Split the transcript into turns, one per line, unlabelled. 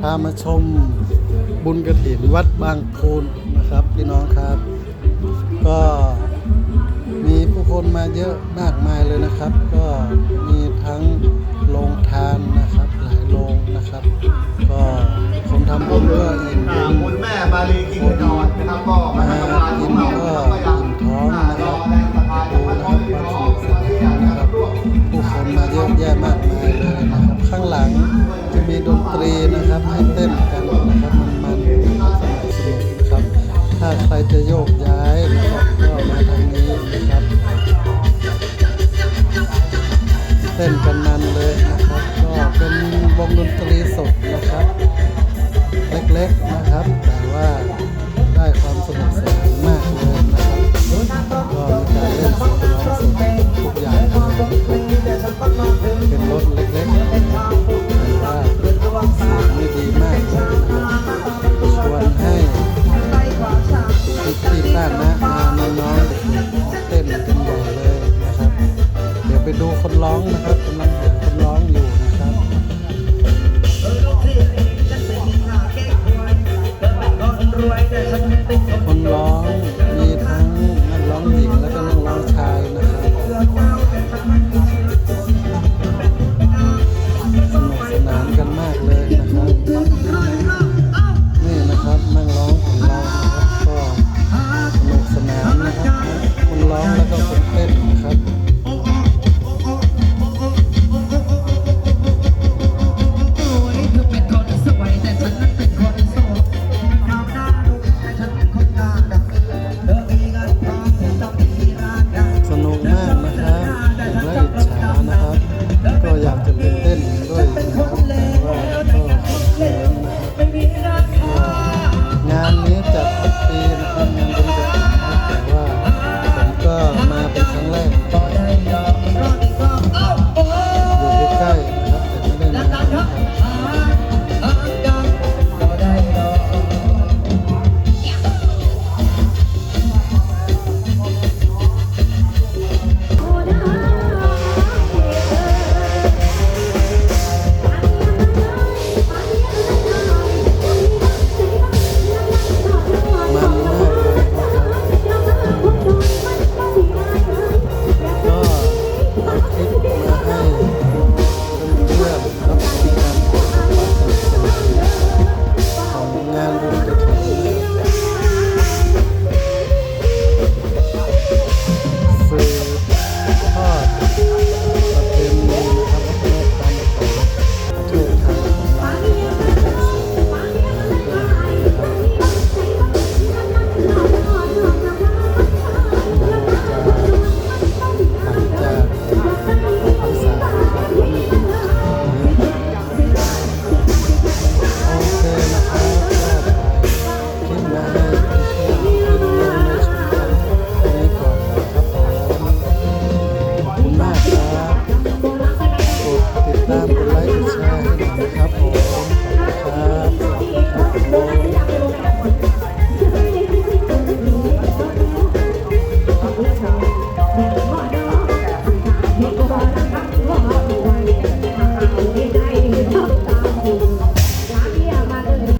พามาชมบุญกระถินวัดบางคูนนะครับพี่น้องครับ ก็มีผู้คนมาเยอะมากมายเลยนะครับ ก็มีทั้งโรงทานนะครับ หลายโรงนะครับ ก็คนทำบุญก็อิ่มบุญ
คุณแม่มาลีกินนอนนะครับก็มาทำงานขอนงเรา จะโยกย้า
ยนะค
รั
ก็
มาทางนี้
นะครับเต้นกันนันเลยนะครับ ก็เป็นวงดนตรีสดนะครับ เล็กๆนะครับ แต่ว่าได้ความสนุกสนานมากเลยนะครับก็มีการเล่นสดร้องสดทุกอย่างเป็นรถเล็ก ร้องนะครับกำลัง